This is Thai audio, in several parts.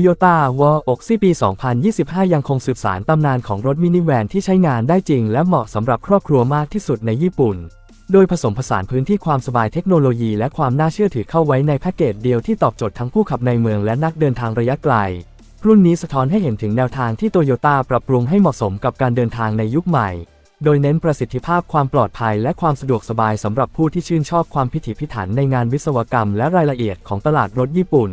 โยต้าวออกซี่ปี 2025 ยังคงสืบสารตำนานของรถมินิแวนที่ใช้งานได้จริง และเหมาะสำหรับครอบครัวมากที่สุดในญี่ปุ่น โดยผสมผสานพื้นที่ความสบายเทคโนโลยีและความน่าเชื่อถือเข้าไว้ในแพ็กเกจเดียวที่ตอบโจทย์ทั้งผู้ขับในเมืองและนักเดินทางระยะไกล รุ่นนี้สะท้อนให้เห็นถึงแนวทางที่โตโยต้าปรับปรุงให้เหมาะสมกับการเดินทางในยุคใหม่ โดยเน้นประสิทธิภาพความปลอดภัย และความสะดวกสบายสำหรับผู้ที่ชื่นชอบความพิถีพิถันในงานวิศวกรรม และรายละเอียดของตลาดรถญี่ปุ่น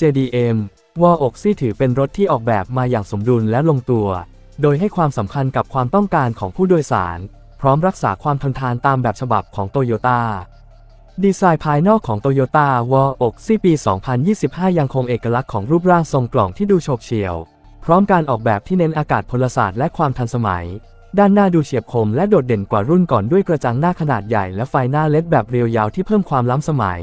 JDM วออกซี่ถือเป็นรถที่ออกแบบมาอย่างสมดุลและลงตัว โดยให้ความสำคัญกับความต้องการของผู้โดยสาร พร้อมรักษาความทนทานตามแบบฉบับของโตโยต้าดีไซน์ภายนอกของโตโยต้าวออกซี่ปี 2025 ยังคงเอกลักษณ์ของรูปร่างทรงกล่องที่ดูโฉบเฉี่ยว พร้อมการออกแบบที่เน้นอากาศพลศาสตร์และความทันสมัย ด้านหน้าดูเฉียบคมและโดดเด่นกว่ารุ่นก่อนด้วยกระจังหน้าขนาดใหญ่และไฟหน้าเลดแบบเรียวยาวที่เพิ่มความล้ำสมัย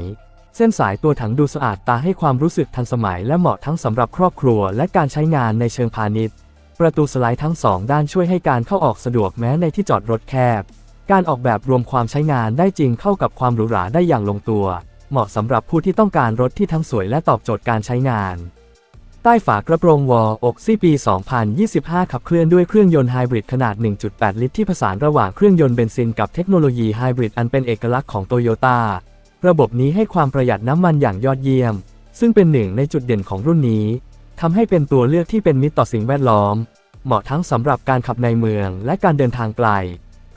เส้นสายตัวถังดูสะอาดตาให้ความรู้สึกทันสมัยและเหมาะทั้งสำหรับครอบครัวและการใช้งานในเชิงพาณิชย์ ประตูสไลด์ทั้งสองด้านช่วยให้การเข้าออกสะดวกแม้ในที่จอดรถแคบ การออกแบบรวมความใช้งานได้จริงเข้ากับความหรูหราได้อย่างลงตัว เหมาะสำหรับผู้ที่ต้องการรถที่ทั้งสวยและตอบโจทย์การใช้งาน ใต้ฝากระโปรงวอลอกซี่ปี 2025 ขับเคลื่อนด้วยเครื่องยนต์ไฮบริดขนาด 1.8 ลิตรที่ผสานระหว่างเครื่องยนต์เบนซินกับเทคโนโลยีไฮบริดอันเป็นเอกลักษณ์ของโตโยต้า ระบบนี้ให้ความประหยัดน้ำมันอย่างยอดเยี่ยม ซึ่งเป็นหนึ่งในจุดเด่นของรุ่นนี้ทำให้เป็นตัวเลือกที่เป็นมิตรต่อสิ่งแวดล้อม เหมาะทั้งสำหรับการขับในเมืองและการเดินทางไกล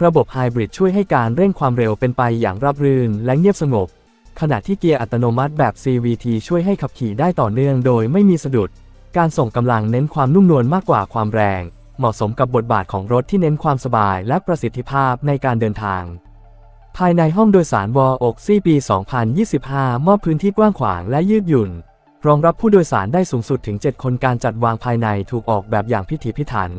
ระบบไฮบริดช่วยให้การเร่งความเร็วเป็นไปอย่างราบรื่นและเงียบสงบ ขณะที่เกียร์อัตโนมัติแบบ CVT ช่วยให้ขับขี่ได้ต่อเนื่องโดยไม่มีสะดุด การส่งกำลังเน้นความนุ่มนวลมากกว่าความแรง เหมาะสมกับบทบาทของรถที่เน้นความสบายและประสิทธิภาพในการเดินทาง ภายในห้องโดยสารวออกซี่ปี 2025 มอบพื้นที่กว้างขวางและยืดหยุ่น รองรับผู้โดยสารได้สูงสุดถึง 7 คนการจัดวางภายในถูกออกแบบอย่างพิถีพิถัน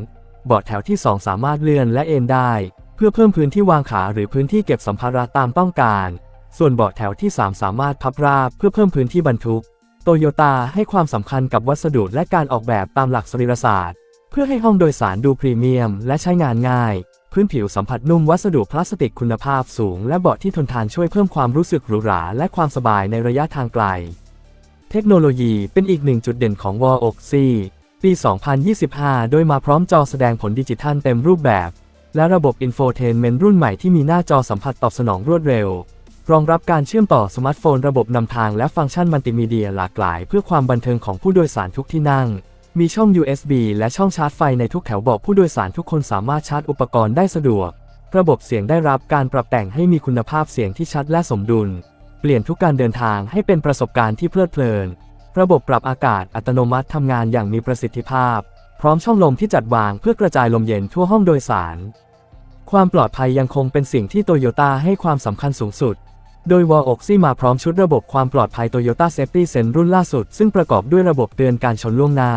เบาะแถวที่ 2 สามารถเลื่อนและเอนได้ เพื่อเพิ่มพื้นที่วางขาหรือพื้นที่เก็บสัมภาระตามต้องการ ส่วนเบาะแถวที่ 3 สามารถพับราบเพื่อเพิ่มพื้นที่บรรทุก โตโยต้าให้ความสำคัญกับวัสดุและการออกแบบตามหลักสรีรศาสตร์ เพื่อให้ห้องโดยสารดูพรีเมียมและใช้งานง่าย พื้นผิวสัมผัสนุ่มวัสดุพลาสติกคุณภาพสูง และเบาะที่ทนทานช่วยเพิ่มความรู้สึกหรูหราและความสบายในระยะทางไกล เทคโนโลยีเป็นอีกหนึ่งจุดเด่นของวออกซีปี 2025 โดยมาพร้อมจอแสดงผลดิจิทัลเต็มรูปแบบ และระบบอินโฟเทนเมนต์รุ่นใหม่ที่มีหน้าจอสัมผัสตอบสนองรวดเร็ว รองรับการเชื่อมต่อสมาร์ทโฟนระบบนำทางและฟังก์ชันมัลติมีเดียหลากหลาย เพื่อความบันเทิงของผู้โดยสารทุกที่นั่ง มีช่อง USB และช่องชาร์จไฟในทุกแถวบอกผู้โดยสารทุกคนสามารถชาร์จอุปกรณ์ได้สะดวก ระบบเสียงได้รับการปรับแต่งให้มีคุณภาพเสียงที่ชัดและสมดุล เปลี่ยนทุกการเดินทางให้เป็นประสบการณ์ที่เพลิดเพลิน ระบบปรับอากาศอัตโนมัติทำงานอย่างมีประสิทธิภาพ พร้อมช่องลมที่จัดวางเพื่อกระจายลมเย็นทั่วห้องโดยสาร ความปลอดภัยยังคงเป็นสิ่งที่โตโยต้าให้ความสำคัญสูงสุด โดยวอลอกซี่มาพร้อมชุดระบบความปลอดภัย Toyota Safety Sense รุ่นล่าสุด ซึ่งประกอบด้วยระบบเตือนการชนล่วงหน้า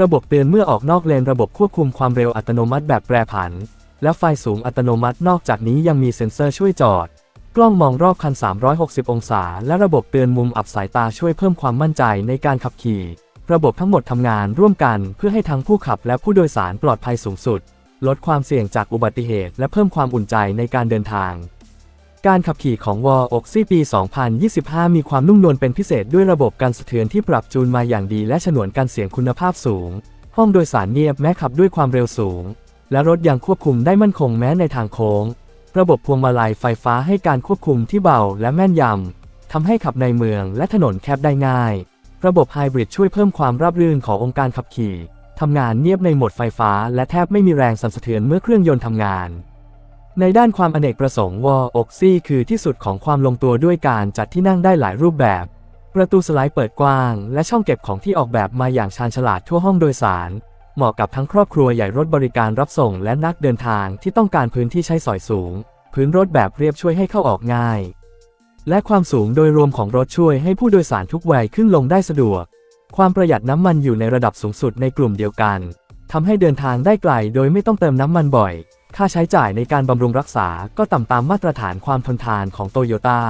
ระบบเตือนเมื่อออกนอกเลนระบบควบคุมความเร็วอัตโนมัติแบบแปรผัน และไฟสูงอัตโนมัตินอกจากนี้ยังมีเซ็นเซอร์ช่วยจอด กล้องมองรอบคัน 360 องศา และระบบเตือนมุมอับสายตาช่วยเพิ่มความมั่นใจในการขับขี่ ระบบทั้งหมดทำงานร่วมกันเพื่อให้ทั้งผู้ขับและผู้โดยสารปลอดภัยสูงสุด ลดความเสี่ยงจากอุบัติเหตุ และเพิ่มความอุ่นใจในการเดินทาง การขับขี่ของวอลอกซี่ปี 2025 มีความนุ่มนวลเป็นพิเศษด้วยระบบการสะเทือนที่ปรับจูนมาอย่างดีและฉนวนกันเสียงคุณภาพสูง ห้องโดยสารเงียบแม้ขับด้วยความเร็วสูง และรถยังควบคุมได้มั่นคงแม้ในทางโค้ง ระบบพวงมาลัยไฟฟ้าให้การควบคุมที่เบาและแม่นยำทำให้ขับในเมืองและถนนแคบได้ง่าย ระบบไฮบริดช่วยเพิ่มความราบรื่นขององค์การขับขี่ทำงานเงียบในโหมดไฟฟ้า และแทบไม่มีแรงสั่นสะเทือนเมื่อเครื่องยนต์ทำงาน ในด้านความอเนกประสงค์วออกซี่คือที่สุดของความลงตัวด้วยการจัดที่นั่งได้หลายรูปแบบ ประตูสไลด์เปิดกว้าง และช่องเก็บของที่ออกแบบมาอย่างชาญฉลาดทั่วห้องโดยสาร เหมาะกับทั้งครอบครัวใหญ่รถบริการรับส่งและนักเดินทางที่ต้องการพื้นที่ใช้สอยสูง พื้นรถแบบเรียบช่วยให้เข้าออกง่าย และความสูงโดยรวมของรถช่วยให้ผู้โดยสารทุกวัยขึ้นลงได้สะดวก ความประหยัดน้ำมันอยู่ในระดับสูงสุดในกลุ่มเดียวกันทำให้เดินทางได้ไกลโดยไม่ต้องเติมน้ำมันบ่อย ค่าใช้จ่ายในการบำรุงรักษาก็ต่ำตามมาตรฐานความทนทานของโตโยต้า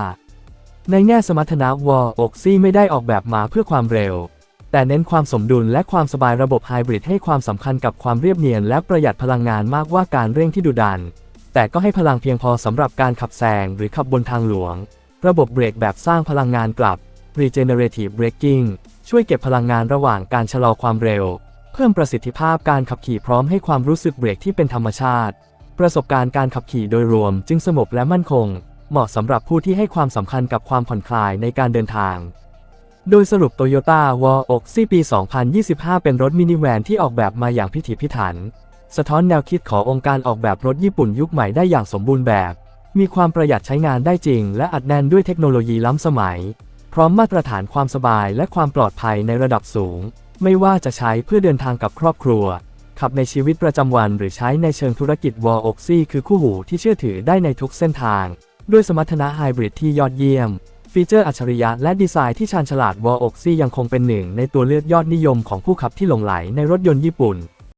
ในแง่สมรรถนะวอลอกซี่ไม่ได้ออกแบบมาเพื่อความเร็ว แต่เน้นความสมดุลและความสบายระบบไฮบริดให้ความสำคัญกับความเรียบเนียนและประหยัดพลังงานมากกว่าการเร่งที่ดุดัน แต่ก็ให้พลังเพียงพอสำหรับการขับแซงหรือขับบนทางหลวง ระบบเบรกแบบสร้างพลังงานกลับ regenerative braking ช่วยเก็บพลังงานระหว่างการชะลอความเร็ว เพิ่มประสิทธิภาพการขับขี่พร้อมให้ความรู้สึกเบรกที่เป็นธรรมชาติ ประสบการณ์การขับขี่โดยรวมจึงสงบและมั่นคง เหมาะสำหรับผู้ที่ให้ความสำคัญกับความผ่อนคลายในการเดินทาง โดยสรุป Toyota w a l x ปี 2025 เป็นรถมินิแวนที่ออกแบบมาอย่างพิถีพิถัน สะท้อนแนวคิดขององค์การออกแบบรถญี่ปุ่นยุคใหม่ได้อย่างสมบูรณ์แบบ มีความประหยัดใช้งานได้จริง และอัดแน่นด้วยเทคโนโลยีล้ำสมัย พร้อมมาตรฐานความสบายและความปลอดภัยในระดับสูง ไม่ว่าจะใช้เพื่อเดินทางกับครอบครัว ขับในชีวิตประจำวันหรือใช้ในเชิงธุรกิจวอลอกซี่คือคู่หูที่เชื่อถือได้ในทุกเส้นทาง ด้วยสมรรถนะไฮบริดที่ยอดเยี่ยม ฟีเจอร์อัจฉริยะและดีไซน์ที่ชาญฉลาดวอลอกซี่ยังคงเป็นหนึ่งในตัวเลือกยอดนิยมของผู้ขับที่หลงไหลในรถยนต์ญี่ปุ่น